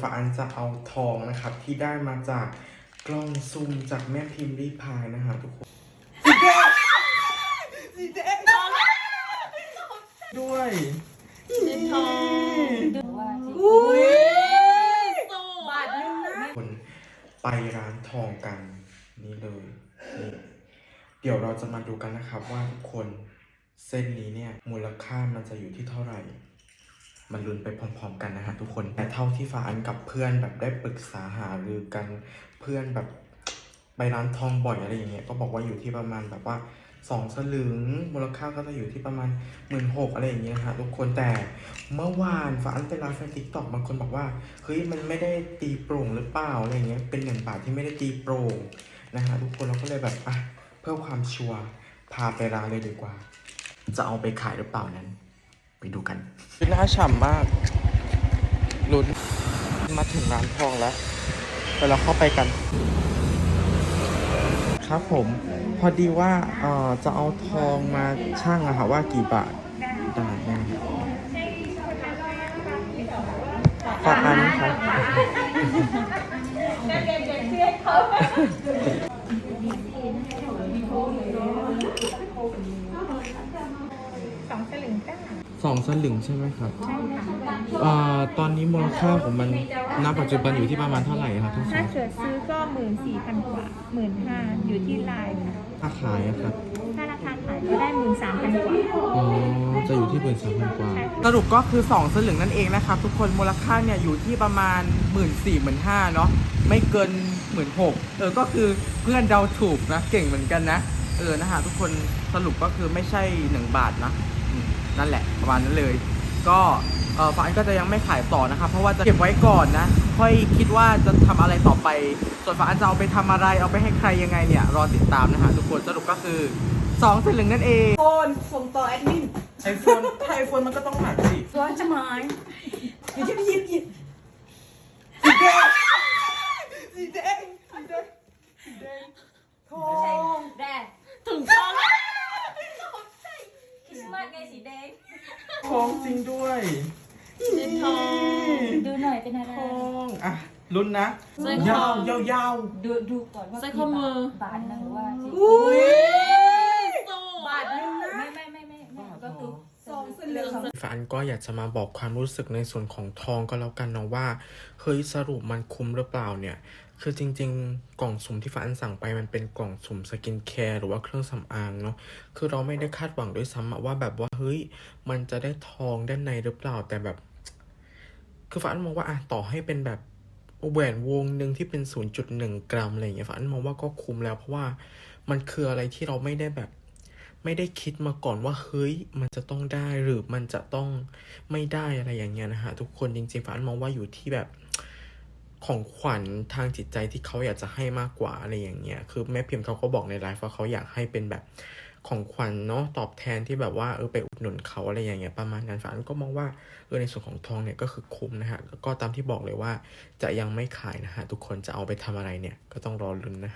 ฝาอันจะเอาทองนะครับ ที่ได้มาจากกล้องซูมจากแม่พิมพ์รีพายนะฮะทุกคนสีแดงด้วยสีทองอุ้ยบาทนึงนะคนไปร้านทองกัน นี่เลยนี่เดี๋ยวเราจะมาดูกันนะครับว่าทุกคนเส้นนี้เนี่ยมูลค่ามันจะอยู่ที่เท่าไหร่ มันลุ้นไปพร้อมๆ กันนะฮะทุกคน แต่เท่าที่ฟ้าอันกับเพื่อนแบบได้ปรึกษาหารือกันเพื่อนแบบไปร้านทองบ่อยอะไรอย่างเงี้ยก็บอกว่าอยู่ที่ประมาณแบบว่าสองสลึงมูลค่าก็จะอยู่ที่ประมาณหมื่นหกอะไรอย่างเงี้ยนะฮะทุกคนแต่เมื่อวานฟ้าอันไปไลฟ์ในทิกตอกบางคนบอกว่าเฮ้ยมันไม่ได้ตีโปร่งหรือเปล่าอะไรอย่างเงี้ยเป็นหนึ่งบาทที่ไม่ได้ตีโปร่งนะฮะทุกคนเราก็เลยแบบอะเพื่อความชัวร์พาไปร้านเลยดีกว่า จะเอาไปขายหรือเปล่านั้น ไปดูกันน้าฉ่ำมากลุ้นมาถึงร้านทองแล้วเดี๋ยวเราเข้าไปกัน ครับผม พอดีว่าเอ่อจะเอาทองมาช่างอะค่ะว่ากี่บาทได้ได้ฝากอันครับสองสลึงจ้า สองสลึงใช่ไหมครับใช่ค่ะเอ่อตอนนี้มูลค่าของมันณปัจจุบันอยู่ที่ประมาณเท่าไหร่ครับทุกคถ้านเกิดซื้อก็หมื่นสี่พันกว่าหมื่นห้าอยู่ที่ลายค่ะ ถ้าขายอะครับ ถ้าราคาขายก็ได้หมื่นสามพันกว่า อ๋อ จะอยู่ที่หมื่นสามพันกว่าใช่สรุปก็คือ 2 สลึงนั่นเองนะครับ ทุกคนมูลค่าเนี่ยอยู่ที่ประมาณ 1 4ื่นสี่หมื่นห้าเนาะไม่เกินหมื่นหกเออก็คือเพื่อนเดาถูกนะ เก่งเหมือนกันนะ เออนะฮะทุกคนสรุปก็คือไม่ใช่ 1 บาทนะอืม นั่นแหละประมาณนั้นเลย ก็เออฟ้าอันก็จะยังไม่ขายต่อนะครับ เพราะว่าจะเก็บไว้ก่อนนะ ค่อยคิดว่าจะทำอะไรต่อไป ส่วนฟ้าอันจะเอาไปทำอะไร เอาไปให้ใครยังไงเนี่ย รอติดตามนะฮะทุกคนสรุปก็คือสองสลึงนั่นเองโฟนส่งต่อแอดมินไอโฟนถ้าไอโฟนมันก็ต้องหนักสิร้อนจะหมายเดี๋ยวจะไปหยิบหยิบ สีแดง สีแดง สีแดง สีแดงทอง แดงถึงทองคริสต์มาสไงสีแดง ท องจริงด้วยสีทองดูหน่อยเป็นอะไรทองอะลุ้นนะสร้อยคยาอวยาวยาวดูดูก่อนว่าสร้อยข้อมือ บาทนึงหรือว่าที่อุ้ยบาทนึงนะไม่ไม่ไม่ไม่ไม่ก็คือสองสลึงฟันก็อยากจะมาบอกความรู้สึกในส่วนของทองก็แล้วกันเนาะว่าเฮ้ยสรุปมันคุ้มหรือเปล่าเนี่ย คือจริง ๆ กล่องสุ่มที่ฟ้าอันสั่งไปมันเป็นกล่องสุ่มสกินแคร์หรือว่าเครื่องสำอางเนาะคือเราไม่ได้คาดหวังด้วยซ้ำว่าแบบว่าเฮ้ยมันจะได้ทองด้านในหรือเปล่าแต่แบบ คือฟ้าอันมองว่าอะต่อให้เป็นแบบแหวนวงหนึ่งที่เป็น 0.1 กรัมอะไรอย่างเงี้ยฟ้าอันมองว่าก็คุ้มแล้ว เพราะว่ามันคืออะไรที่เราไม่ได้แบบ ไม่ได้คิดมาก่อนว่าเฮ้ยมันจะต้องได้หรือมันจะต้องไม่ได้อะไรอย่างเงี้ยนะฮะทุกคนจริงๆฟ้าอันมองว่าอยู่ที่แบบ ของขวัญทางจิตใจที่เขาอยากจะให้มากกว่าอะไรอย่างเงี้ย คือแม่พิมพ์เขาก็บอกในไลฟ์ว่าเขาอยากให้เป็นแบบของขวัญเนาะตอบแทนที่แบบว่าเออไปอุดหนุนเขาอะไรอย่างเงี้ยประมาณนั้นฝันก็มองว่าเออในส่วนของทองเนี่ยก็คือคุ้มนะฮะ ก็ตามที่บอกเลยว่าจะยังไม่ขายนะฮะทุกคนจะเอาไปทำอะไรเนี่ยก็ต้องรอลุ้นนะ